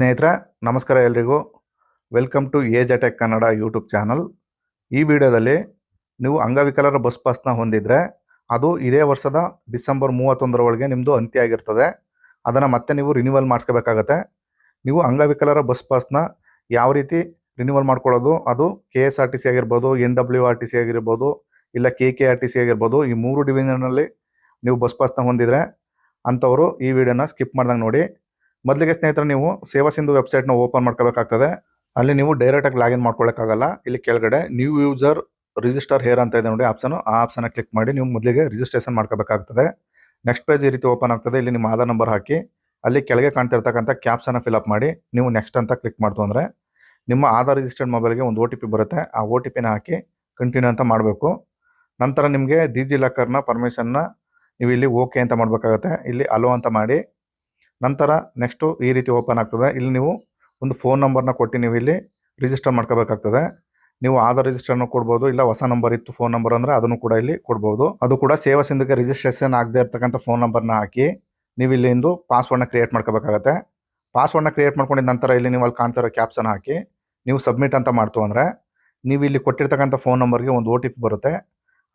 ಸ್ನೇಹಿತರೆ, ನಮಸ್ಕಾರ ಎಲ್ರಿಗೂ. Welcome to age attack Kannada YouTube channel ಈ ವಿಡಿಯೋದಲ್ಲಿ ನೀವು ಅಂಗವಿಕಲರ ಬಸ್ ಪಾಸ್ನ ಹೊಂದಿದ್ರೆ, ಅದು ಇದೇ ವರ್ಷದ ಡಿಸೆಂಬರ್ ಮೂವತ್ತೊಂದರೊಳಗೆ ನಿಮ್ಮದು ಅಂತ್ಯ ಆಗಿರ್ತದೆ. ಅದನ್ನು ಮತ್ತೆ ನೀವು ರಿನ್ಯೂವಲ್ ಮಾಡಿಸ್ಕೋಬೇಕಾಗತ್ತೆ. ನೀವು ಅಂಗವಿಕಲರ ಬಸ್ ಪಾಸ್ನ ಯಾವ ರೀತಿ ರಿನ್ಯೂವಲ್ ಮಾಡ್ಕೊಳ್ಳೋದು, ಅದು K S R T C ಆಗಿರ್ಬೋದು N W R T C ಆಗಿರ್ಬೋದು, ಇಲ್ಲ K K R T C ಆಗಿರ್ಬೋದು, ಈ ಮೂರು ಡಿವಿಷನಲ್ಲಿ ನೀವು ಬಸ್ ಪಾಸ್ನ ಹೊಂದಿದರೆ, ಅಂಥವರು ಈ ವಿಡಿಯೋನ ಸ್ಕಿಪ್ ಮಾಡ್ದಂಗೆ ನೋಡಿ. ಮೊದಲಿಗೆ ಸ್ನೇಹಿತರೆ, ನೀವು ಸೇವಾ ಸಿಂಧು ವೆಬ್ಸೈಟ್ನ ಓಪನ್ ಮಾಡ್ಕೋಬೇಕಾಗ್ತದೆ ಅಲ್ಲಿ ನೀವು ಡೈರೆಕ್ಟಾಗಿ ಲಾಗಿನ್ ಮಾಡ್ಕೊಳ್ಳೋಕ್ಕಾಗಲ್ಲ ಇಲ್ಲಿ ಕೆಳಗಡೆ ನ್ಯೂ ಯೂಸರ್ ರಿಜಿಸ್ಟರ್ ಹೇರ್ ಅಂತ ಇದೆ ನೋಡಿ ಆಪ್ಷನ್ ಆ ಆಪ್ಷನ್ ಕ್ಲಿಕ್ ಮಾಡಿ ನೀವು ಮೊದಲಿಗೆ ರಿಜಿಸ್ಟ್ರೇಷನ್ ಮಾಡ್ಕೋಬೇಕಾಗ್ತದೆ ನೆಕ್ಸ್ಟ್ ಪೇಜ್ ಈ ರೀತಿ ಓಪನ್ ಆಗ್ತದೆ. ಇಲ್ಲಿ ನಿಮ್ಮ ಆಧಾರ್ ನಂಬರ್ ಹಾಕಿ, ಅಲ್ಲಿ ಕೆಳಗೆ ಕಾಣ್ತಿರ್ತಕ್ಕಂಥ ಕ್ಯಾಪ್ಸನ್ನು ಫಿಲಪ್ ಮಾಡಿ, ನೀವು ನೆಕ್ಸ್ಟ್ ಅಂತ ಕ್ಲಿಕ್ ಮಾಡ್ತು ಅಂದರೆ ನಿಮ್ಮ ಆಧಾರ್ ರಿಜಿಸ್ಟರ್ಡ್ ಮೊಬೈಲ್ಗೆ ಒಂದು ಒ ಟಿ ಪಿ ಬರುತ್ತೆ. ಆ ಒ ಟಿ ಪಿನ ಹಾಕಿ ಕಂಟಿನ್ಯೂ ಅಂತ ಮಾಡಬೇಕು. ನಂತರ ನಿಮಗೆ ಡಿ ಜಿ ಲಾಕರ್ನ ಪರ್ಮಿಷನ್ನ ನೀವು ಇಲ್ಲಿ ಓಕೆ ಅಂತ ಮಾಡಬೇಕಾಗತ್ತೆ. ಇಲ್ಲಿ ಅಲೋ ಅಂತ ಮಾಡಿ ನಂತರ ನೆಕ್ಸ್ಟು ಈ ರೀತಿ ಓಪನ್ ಆಗ್ತದೆ. ಇಲ್ಲಿ ನೀವು ಒಂದು ಫೋನ್ ನಂಬರ್ನ ಕೊಟ್ಟು ನೀವು ಇಲ್ಲಿ ರಿಜಿಸ್ಟರ್ ಮಾಡ್ಕೋಬೇಕಾಗ್ತದೆ. ನೀವು ಆಧಾರ್ ರಿಜಿಸ್ಟರ್ನ ಕೊಡ್ಬೋದು, ಇಲ್ಲ ಹೊಸ ನಂಬರ್ ಇತ್ತು ಫೋನ್ ನಂಬರ್ ಅಂದರೆ ಅದನ್ನು ಕೂಡ ಇಲ್ಲಿ ಕೊಡ್ಬೋದು. ಅದು ಕೂಡ ಸೇವಾ ಸಿಂಧುಗೆ ರಿಜಿಸ್ಟ್ರೇಷನ್ ಆಗದೆ ಇರ್ತಕ್ಕಂಥ ಫೋನ್ ನಂಬರ್ನ ಹಾಕಿ ನೀವು ಇಲ್ಲಿಂದು ಪಾಸ್ವರ್ಡ್ನ ಕ್ರಿಯೇಟ್ ಮಾಡ್ಕೋಬೇಕಾಗತ್ತೆ. ಪಾಸ್ವರ್ಡ್ನ ಕ್ರಿಯೇಟ್ ಮಾಡ್ಕೊಂಡಿದ ನಂತರ ಇಲ್ಲಿ ನೀವು ಅಲ್ಲಿ ಕಾಣ್ತಿರೋ ಕ್ಯಾಪ್ಸನ್ ಹಾಕಿ ನೀವು ಸಬ್ಮಿಟ್ ಅಂತ ಮಾಡ್ತು ಅಂದರೆ ನೀವು ಇಲ್ಲಿ ಕೊಟ್ಟಿರ್ತಕ್ಕಂಥ ಫೋನ್ ನಂಬರ್ಗೆ ಒಂದು ಒ ಟಿ ಪಿ ಬರುತ್ತೆ.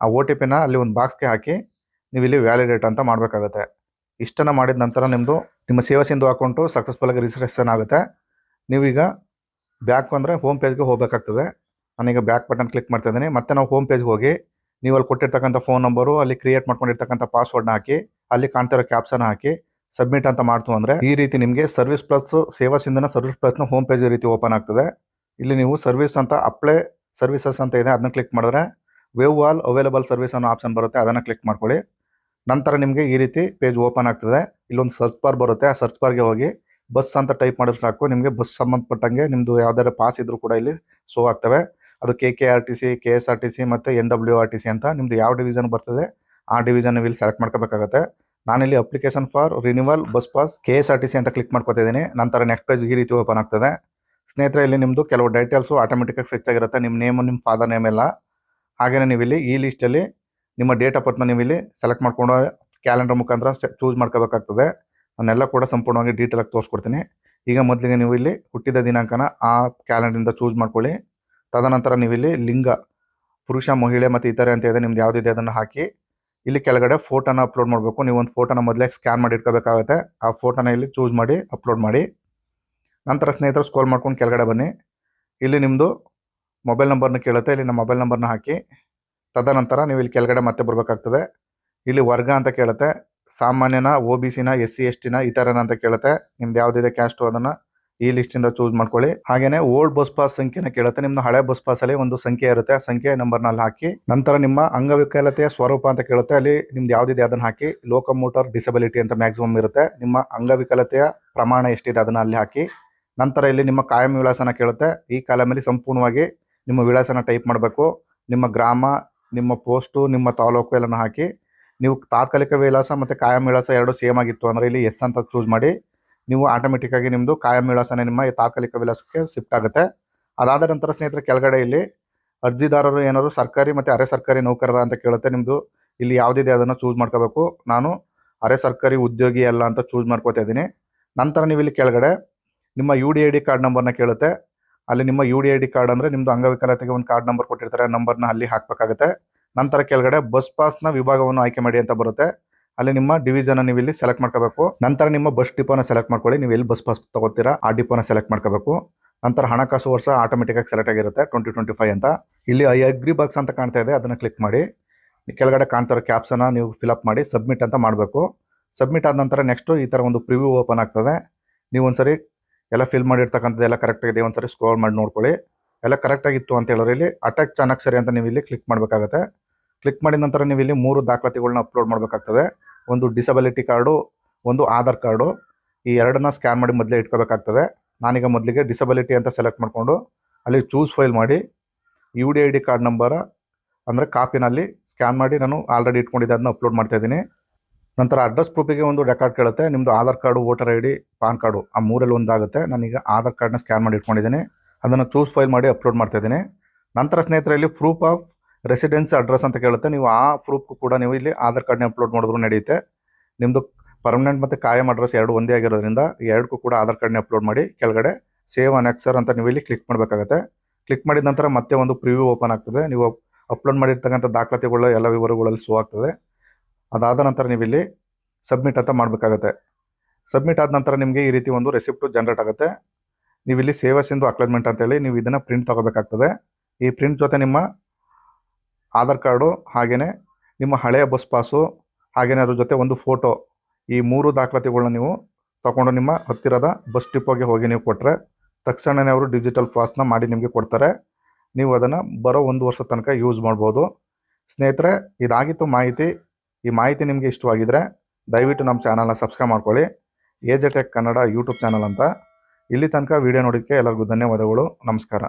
ಆ ಒ ಟಿ ಪಿನ ಅಲ್ಲಿ ಒಂದು ಬಾಕ್ಸ್ಗೆ ಹಾಕಿ ನೀವು ಇಲ್ಲಿ ವ್ಯಾಲಿಡೇಟ್ ಅಂತ ಮಾಡಬೇಕಾಗತ್ತೆ. ಇಷ್ಟನ್ನು ಮಾಡಿದ ನಂತರ ನಿಮ್ಮದು ನಿಮ್ಮ ಸೇವಾ ಸಿಂಧು ಅಕೌಂಟು ಸಕ್ಸಸ್ಫುಲ್ ಆಗಿ ರಿಜಿಸ್ಟ್ರೇಷನ್ ಆಗುತ್ತೆ. ನೀವೀಗ ಬ್ಯಾಕ್ ಅಂದರೆ ಹೋಮ್ ಪೇಜ್ಗೆ ಹೋಗಬೇಕಾಗ್ತದೆ. ನಾನೀಗ ಬ್ಯಾಕ್ ಬಟನ್ ಕ್ಲಿಕ್ ಮಾಡ್ತಾ ಇದ್ದೀನಿ. ಮತ್ತೆ ನಾವು ಹೋಮ್ ಪೇಜ್ಗೆ ಹೋಗಿ ನೀವು ಅಲ್ಲಿ ಕೊಟ್ಟಿರ್ತಕ್ಕಂಥ ಫೋನ್ ನಂಬರು ಅಲ್ಲಿ ಕ್ರಿಯೇಟ್ ಮಾಡ್ಕೊಂಡಿರ್ತಕ್ಕಂಥ ಪಾಸ್ವರ್ಡ್ನ ಹಾಕಿ, ಅಲ್ಲಿ ಕಾಣ್ತಿರೋ ಕ್ಯಾಪ್ಸನ್ನ ಹಾಕಿ ಸಬ್ಮಿಟ್ ಅಂತ ಮಾಡ್ತು ಅಂದರೆ ಈ ರೀತಿ ನಿಮಗೆ ಸರ್ವಿಸ್ ಪ್ಲಸ್ ಸೇವಾ ಸಿಂಧನ ಸರ್ವಿಸ್ ಪ್ಲಸ್ನ ಹೋಮ್ ಪೇಜ್ ರೀತಿ ಓಪನ್ ಆಗ್ತದೆ. ಇಲ್ಲಿ ನೀವು ಸರ್ವಿಸ್ ಅಂತ ಅಪ್ಲೈ ಸರ್ವಿಸಸ್ ಅಂತ ಇದೆ, ಅದನ್ನ ಕ್ಲಿಕ್ ಮಾಡಿದ್ರೆ ವೇವ್ ಆಲ್ ಅವೈಲೇಬಲ್ ಸರ್ವಿಸ್ ಅನ್ನೋ ಆಪ್ಷನ್ ಬರುತ್ತೆ, ಅದನ್ನು ಕ್ಲಿಕ್ ಮಾಡ್ಕೊಳ್ಳಿ. ನಂತರ ನಿಮಗೆ ಈ ರೀತಿ ಪೇಜ್ ಓಪನ್ ಆಗ್ತದೆ. ಇಲ್ಲೊಂದು ಸರ್ಚ್ ಬಾರ್ ಬರುತ್ತೆ. ಆ ಸರ್ಚ್ ಬಾರ್ಗೆ ಹೋಗಿ ಬಸ್ ಅಂತ ಟೈಪ್ ಮಾಡಿದ್ರೆ ಸಾಕು. ನಿಮಗೆ ಬಸ್ ಸಂಬಂಧಪಟ್ಟಂಗೆ ನಿಮ್ಮದು ಯಾವ್ದಾದ್ರು ಪಾಸ್ ಇದ್ರೂ ಕೂಡ ಇಲ್ಲಿ ಶೋ ಆಗ್ತವೆ. ಅದು K K R T C K S R T C ಮತ್ತು N W R T C ಅಂತ ನಿಮ್ಮದು ಯಾವ ಡಿವಿಷನ್ ಬರ್ತದೆ ಆ ಡಿವಿಷನ್ ಇಲ್ಲಿ ಸೆಲೆಕ್ಟ್ ಮಾಡ್ಕೋಬೇಕಾಗುತ್ತೆ. ನಾನಿಲ್ಲಿ application for renewal bus pass K S R T C ಅಂತ ಕ್ಲಿಕ್ ಮಾಡ್ಕೊತಿದ್ದೀನಿ ನಂತರ ನೆಕ್ಸ್ಟ್ ಪೇಜ್ ಈ ರೀತಿ ಓಪನ್ ಆಗ್ತದೆ. ಸ್ನೇಹಿತರೆ, ಇಲ್ಲಿ ನಿಮ್ಮದು ಕೆಲವು ಡೀಟೇಲ್ಸು ಆಟೋಮೆಟಿಕಾಗಿ ಫಿಕ್ಸ್ ಆಗಿರುತ್ತೆ. ನಿಮ್ಮ ನೇಮು ನಿಮ್ಮ ಫಾದರ್ ನೇಮ್ ಎಲ್ಲ. ಹಾಗೆಯೇ ನೀವು ಇಲ್ಲಿ ಈ ಲಿಸ್ಟಲ್ಲಿ ನಿಮ್ಮ ಡೇಟ್ ಆಫ್ ಬರ್ತ್ನ ನೀವು ಇಲ್ಲಿ ಸೆಲೆಕ್ಟ್ ಮಾಡ್ಕೊಂಡು ಕ್ಯಾಲೆಂಡರ್ ಮುಖಾಂತರ ಚೂಸ್ ಮಾಡ್ಕೋಬೇಕಾಗ್ತದೆ. ಅದನ್ನೆಲ್ಲ ಕೂಡ ಸಂಪೂರ್ಣವಾಗಿ ಡೀಟೇಲಾಗಿ ತೋರಿಸ್ಕೊಡ್ತೀನಿ. ಈಗ ಮೊದಲಿಗೆ ನೀವು ಇಲ್ಲಿ ಹುಟ್ಟಿದ ದಿನಾಂಕನ ಆ ಕ್ಯಾಲೆಂಡರಿಂದ ಚೂಸ್ ಮಾಡ್ಕೊಳ್ಳಿ. ತದನಂತರ ನೀವು ಇಲ್ಲಿ ಲಿಂಗ, ಪುರುಷ, ಮಹಿಳೆ ಮತ್ತು ಇತರೆ ಅಂತ ಇದೆ, ನಿಮ್ದು ಯಾವುದಿದೆ ಅದನ್ನು ಹಾಕಿ ಇಲ್ಲಿ ಕೆಳಗಡೆ ಫೋಟೋನ ಅಪ್ಲೋಡ್ ಮಾಡಬೇಕು. ನೀವು ಒಂದು ಫೋಟೋನ ಮೊದಲೇ ಸ್ಕ್ಯಾನ್ ಮಾಡಿ ಇಟ್ಕೋಬೇಕಾಗುತ್ತೆ. ಆ ಫೋಟೋನ ಇಲ್ಲಿ ಚೂಸ್ ಮಾಡಿ ಅಪ್ಲೋಡ್ ಮಾಡಿ. ನಂತರ ಸ್ನೇಹಿತರು ಸ್ಕೋಲ್ ಮಾಡ್ಕೊಂಡು ಕೆಳಗಡೆ ಬನ್ನಿ. ಇಲ್ಲಿ ನಿಮ್ಮದು ಮೊಬೈಲ್ ನಂಬರ್ನ ಕೇಳುತ್ತೆ. ಇಲ್ಲಿ ನಮ್ಮ ಮೊಬೈಲ್ ನಂಬರ್ನ ಹಾಕಿ ತದನಂತರ ನೀವು ಇಲ್ಲಿ ಕೆಳಗಡೆ ಮತ್ತೆ ಬರಬೇಕಾಗ್ತದೆ. ಇಲ್ಲಿ ವರ್ಗ ಅಂತ ಕೇಳುತ್ತೆ. ಸಾಮಾನ್ಯನ ಒ ಬಿ ಸಿನ ಎಸ್ ಸಿ ಎಸ್ ಟಿನ ಈ ಅಂತ ಕೇಳುತ್ತೆ. ನಿಮ್ದು ಯಾವುದಿದೆ ಕ್ಯಾಸ್ಟ್ ಅದನ್ನು ಈ ಲಿಸ್ಟಿಂದ ಚೂಸ್ ಮಾಡ್ಕೊಳ್ಳಿ. ಹಾಗೆಯೇ ಓಲ್ಡ್ ಬಸ್ ಪಾಸ್ ಸಂಖ್ಯೆನ ಕೇಳುತ್ತೆ. ನಿಮ್ದು ಹಳೆ ಬಸ್ ಪಾಸಲ್ಲಿ ಒಂದು ಸಂಖ್ಯೆ ಇರುತ್ತೆ. ಆ ಸಂಖ್ಯೆ ನಂಬರ್ನಲ್ಲಿ ಹಾಕಿ, ನಂತರ ನಿಮ್ಮ ಅಂಗವಿಕಲತೆಯ ಸ್ವರೂಪ ಅಂತ ಕೇಳುತ್ತೆ. ಅಲ್ಲಿ ನಿಮ್ದು ಯಾವುದಿದೆ ಅದನ್ನು ಹಾಕಿ ಲೋಕಮೋಟರ್ ಡಿಸಬಿಲಿಟಿ ಅಂತ ಮ್ಯಾಕ್ಸಿಮಮ್ ಇರುತ್ತೆ. ನಿಮ್ಮ ಅಂಗವಿಕಲತೆಯ ಪ್ರಮಾಣ ಎಷ್ಟಿದೆ ಅದನ್ನು ಅಲ್ಲಿ ಹಾಕಿ, ನಂತರ ಇಲ್ಲಿ ನಿಮ್ಮ ಕಾಯಂ ವಿಳಾಸನ ಕೇಳುತ್ತೆ. ಈ ಕಾಲಮಲ್ಲಿ ಸಂಪೂರ್ಣವಾಗಿ ನಿಮ್ಮ ವಿಳಾಸನ ಟೈಪ್ ಮಾಡಬೇಕು. ನಿಮ್ಮ ಗ್ರಾಮ ನಿಮ್ಮ ಪೋಸ್ಟು, ನಿಮ್ಮ ತಾಲೂಕು ಎಲ್ಲನೂ ಹಾಕಿ, ನೀವು ತಾತ್ಕಾಲಿಕ ವಿಳಾಸ ಮತ್ತು ಕಾಯಂ ವಿಳಾಸ ಎರಡು ಸೇಮ್ ಆಗಿತ್ತು. ಅಂದರೆ ಇಲ್ಲಿ ಎಸ್ ಅಂತ ಚೂಸ್ ಮಾಡಿ, ನೀವು ಆಟೋಮೆಟಿಕ್ಕಾಗಿ ನಿಮ್ಮದು ಕಾಯಂ ವಿಳಾಸನೇ ನಿಮ್ಮ ತಾತ್ಕಾಲಿಕ ವಿಳಾಸಕ್ಕೆ ಶಿಫ್ಟ್ ಆಗುತ್ತೆ. ಅದಾದ ನಂತರ ಸ್ನೇಹಿತರೆ, ಕೆಳಗಡೆ ಇಲ್ಲಿ ಅರ್ಜಿದಾರರು ಏನಾದ್ರು ಸರ್ಕಾರಿ ಮತ್ತು ಅರೆ ಸರ್ಕಾರಿ ನೌಕರರ ಅಂತ ಕೇಳುತ್ತೆ ನಿಮ್ಮದು ಇಲ್ಲಿ ಯಾವುದಿದೆ ಅದನ್ನು ಚೂಸ್ ಮಾಡ್ಕೋಬೇಕು. ನಾನು ಅರೆ ಸರ್ಕಾರಿ ಉದ್ಯೋಗಿ ಅಲ್ಲ ಅಂತ ಚೂಸ್ ಮಾಡ್ಕೋತಾ ಇದ್ದೀನಿ. ನಂತರ ನೀವು ಇಲ್ಲಿ ಕೆಳಗಡೆ ನಿಮ್ಮ U D I D card ನಂಬರ್ನ ಕೇಳುತ್ತೆ. ಅಲ್ಲಿ ನಿಮ್ಮ U D I D card ಅಂದರೆ ನಿಮ್ಮದು ಅಂಗವಿಕಲತೆಗೆ ಒಂದು ಕಾರ್ಡ್ ನಂಬರ್ ಕೊಟ್ಟಿರ್ತಾರೆ ನಂಬರ್ನ ಅಲ್ಲಿ ಹಾಕಬೇಕಾಗುತ್ತೆ. ನಂತರ ಕೆಳಗಡೆ ಬಸ್ ಪಾಸ್ನ ವಿಭಾಗವನ್ನು ಆಯ್ಕೆ ಮಾಡಿ ಅಂತ ಬರುತ್ತೆ. ಅಲ್ಲಿ ನಿಮ್ಮ ಡಿವಿಷನ್ ನೀವು ಇಲ್ಲಿ ಸೆಲೆಕ್ಟ್ ಮಾಡ್ಕೋಬೇಕು. ನಂತರ ನಿಮ್ಮ ಬಸ್ ಡಿಪೋನ ಸೆಲೆಕ್ಟ್ ಮಾಡ್ಕೊಳ್ಳಿ. ನೀವು ಎಲ್ಲಿ ಬಸ್ ಪಾಸ್ ತಗೋತೀರಾ, ಆ ಡಿಪೋನ ಸೆಲೆಕ್ಟ್ ಮಾಡ್ಕೋಬೇಕು. ನಂತರ ಹಣಕಾಸು ವರ್ಷ ಆಟೋಮೆಟಿಕ್ ಆಗಿ ಸೆಲೆಕ್ಟ್ ಆಗಿರುತ್ತೆ ಟ್ವೆಂಟಿ ಟ್ವೆಂಟಿ ಫೈವ್ ಅಂತ. ಇಲ್ಲಿ ಐ ಅಗ್ರಿ ಬಾಕ್ಸ್ ಅಂತ ಕಾಣ್ತಾ ಇದೆ, ಅದನ್ನು ಕ್ಲಿಕ್ ಮಾಡಿ. ಕೆಳಗಡೆ ಕಾಣ್ತಿರೋ ಕ್ಯಾಪ್ಸನ್ನ ನೀವು ಫಿಲಪ್ ಮಾಡಿ ಸಬ್ಮಿಟ್ ಅಂತ ಮಾಡಬೇಕು. ಸಬ್ಮಿಟ್ ಆದ ನಂತರ ನೆಕ್ಸ್ಟು ಈ ಥರ ಒಂದು ಪ್ರಿವ್ಯೂ ಓಪನ್ ಆಗ್ತದೆ. ನೀವು ಒಂದ್ಸರಿ ಎಲ್ಲ ಫಿಲ್ ಮಾಡಿರ್ತಕ್ಕಂಥದ್ದು ಎಲ್ಲ ಕರೆಕ್ಟಾಗಿದೆ ಒಂದ್ಸರಿ ಸ್ಕ್ರೋಲ್ ಮಾಡಿ ನೋಡ್ಕೊಳ್ಳಿ. ಎಲ್ಲ ಕರೆಕ್ಟಾಗಿತ್ತು ಅಂತ ಹೇಳಿದ್ರೆ ಇಲ್ಲಿ. ಅಟ್ಯಾಚ್ ಚಾನಕ್ ಸರಿ ಅಂತ ನೀವು ಇಲ್ಲಿ ಕ್ಲಿಕ್ ಮಾಡಬೇಕಾಗುತ್ತೆ. ಕ್ಲಿಕ್ ಮಾಡಿದ ನಂತರ ನೀವು ಇಲ್ಲಿ ಮೂರು ದಾಖಲಾತಿಗಳನ್ನ ಅಪ್ಲೋಡ್ ಮಾಡಬೇಕಾಗ್ತದೆ. ಒಂದು ಡಿಸಬಿಲಿಟಿ ಕಾರ್ಡು ಒಂದು ಆಧಾರ್ ಕಾರ್ಡು ಈ ಎರಡನ್ನ ಸ್ಕ್ಯಾನ್ ಮಾಡಿ ಮೊದಲೇ ಇಟ್ಕೋಬೇಕಾಗ್ತದೆ. ನಾನೀಗ ಮೊದಲಿಗೆ ಡಿಸಬಿಲಿಟಿ ಅಂತ ಸೆಲೆಕ್ಟ್ ಮಾಡಿಕೊಂಡು ಅಲ್ಲಿ ಚೂಸ್ ಫೈಲ್ ಮಾಡಿ U D I D card number ಅಂದರೆ ಕಾಪಿನಲ್ಲಿ ಸ್ಕ್ಯಾನ್ ಮಾಡಿ ನಾನು ಆಲ್ರೆಡಿ ಇಟ್ಕೊಂಡಿದ್ದೆ, ಅದನ್ನ ಅಪ್ಲೋಡ್ ಮಾಡ್ತಾ ಇದ್ದೀನಿ. ನಂತರ ಅಡ್ರೆಸ್ ಪ್ರೂಫಿಗೆ ಒಂದು ರೆಕಾರ್ಡ್ ಕೇಳುತ್ತೆ. ನಿಮ್ಮದು Aadhaar card, voter I D, PAN card ಆ ಮೂರಲ್ಲಿ ಒಂದಾಗುತ್ತೆ. ನಾನೀಗ ಆಧಾರ್ ಕಾರ್ಡ್ನ ಸ್ಕ್ಯಾನ್ ಮಾಡಿ ಇಟ್ಕೊಂಡಿದ್ದೀನಿ. ಅದನ್ನು ಚೂಸ್ ಫೈಲ್ ಮಾಡಿ ಅಪ್ಲೋಡ್ ಮಾಡ್ತಾ ಇದ್ದೀನಿ. ನಂತರ ಸ್ನೇಹಿತರಲ್ಲಿ ಪ್ರೂಫ್ ಆಫ್ ರೆಸಿಡೆನ್ಸ್ ಅಡ್ರೆಸ್ ಅಂತ ಕೇಳುತ್ತೆ. ನೀವು ಆ ಪ್ರೂಫ್ ಕೂಡ ನೀವು ಇಲ್ಲಿ ಆಧಾರ್ ಕಾರ್ಡ್ನ ಅಪ್ಲೋಡ್ ಮಾಡಿದ್ರು ನಡೆಯುತ್ತೆ. ನಿಮ್ಮದು ಪರ್ಮನೆಂಟ್ ಮತ್ತು ಕಾಯಂ ಅಡ್ರೆಸ್ ಎರಡು ಒಂದೇ ಆಗಿರೋದ್ರಿಂದ ಎರಡಕ್ಕೂ ಕೂಡ ಆಧಾರ್ ಕಾರ್ಡ್ನ ಅಪ್ಲೋಡ್ ಮಾಡಿ ಕೆಳಗಡೆ ಸೇವ್ ಅನೆಕ್ಸರ್ ಅಂತ ನೀವು ಇಲ್ಲಿ ಕ್ಲಿಕ್ ಮಾಡಬೇಕಾಗತ್ತೆ. ಕ್ಲಿಕ್ ಮಾಡಿದ ನಂತರ ಮತ್ತೆ ಒಂದು ಪ್ರಿವ್ಯೂ ಓಪನ್ ಆಗ್ತದೆ. ನೀವು ಅಪ್ಲೋಡ್ ಮಾಡಿರ್ತಕ್ಕಂಥ ದಾಖಲಾತಿಗಳು ಎಲ್ಲ ವಿವರಗಳಲ್ಲಿ ಶೋ ಆಗ್ತದೆ. ಅದಾದ ನಂತರ ನೀವು ಇಲ್ಲಿ ಸಬ್ಮಿಟ್ ಅಂತ ಮಾಡಬೇಕಾಗತ್ತೆ. ಸಬ್ಮಿಟ್ ಆದ ನಂತರ ನಿಮಗೆ ಈ ರೀತಿ ಒಂದು ರೆಸಿಪ್ಟು ಜನರೇಟ್ ಆಗುತ್ತೆ. ನೀವು ಇಲ್ಲಿ ಸೇವಾ ಸಿಂಧು ಅಕ್ಲಜ್ಮೆಂಟ್ ಅಂತೇಳಿ ನೀವು ಇದನ್ನು ಪ್ರಿಂಟ್ ತೊಗೋಬೇಕಾಗ್ತದೆ. ಈ ಪ್ರಿಂಟ್ ಜೊತೆ ನಿಮ್ಮ ಆಧಾರ್ ಕಾರ್ಡು ಹಾಗೆಯೇ ನಿಮ್ಮ ಹಳೆಯ ಬಸ್ ಪಾಸು ಹಾಗೆಯೇ ಅದ್ರ ಜೊತೆ ಒಂದು ಫೋಟೋ ಈ ಮೂರು ದಾಖಲಾತಿಗಳನ್ನ ನೀವು ತಗೊಂಡು ನಿಮ್ಮ ಹತ್ತಿರದ ಬಸ್ ಡಿಪೋಗೆ ಹೋಗಿ ನೀವು ಕೊಟ್ಟರೆ ತಕ್ಷಣವೇ ಅವರು ಡಿಜಿಟಲ್ ಪಾಸ್ನ ಮಾಡಿ ನಿಮಗೆ ಕೊಡ್ತಾರೆ. ನೀವು ಅದನ್ನು ಬರೋ ಒಂದು ವರ್ಷ ತನಕ ಯೂಸ್ ಮಾಡ್ಬೋದು. ಸ್ನೇಹಿತರೆ, ಇದಾಗಿತ್ತು ಮಾಹಿತಿ. ಈ ಮಾಹಿತಿ ನಿಮಗೆ ಇಷ್ಟವಾಗಿದ್ದರೆ ದಯವಿಟ್ಟು ನಮ್ಮ ಚಾನಲ್ನ ಸಬ್ಸ್ಕ್ರೈಬ್ ಮಾಡ್ಕೊಳ್ಳಿ. A J tech Kannada YouTube channel ಅಂತ. ಇಲ್ಲಿ ತನಕ ವಿಡಿಯೋ ನೋಡೋಕ್ಕೆ ಎಲ್ಲರಿಗೂ ಧನ್ಯವಾದಗಳು. ನಮಸ್ಕಾರ.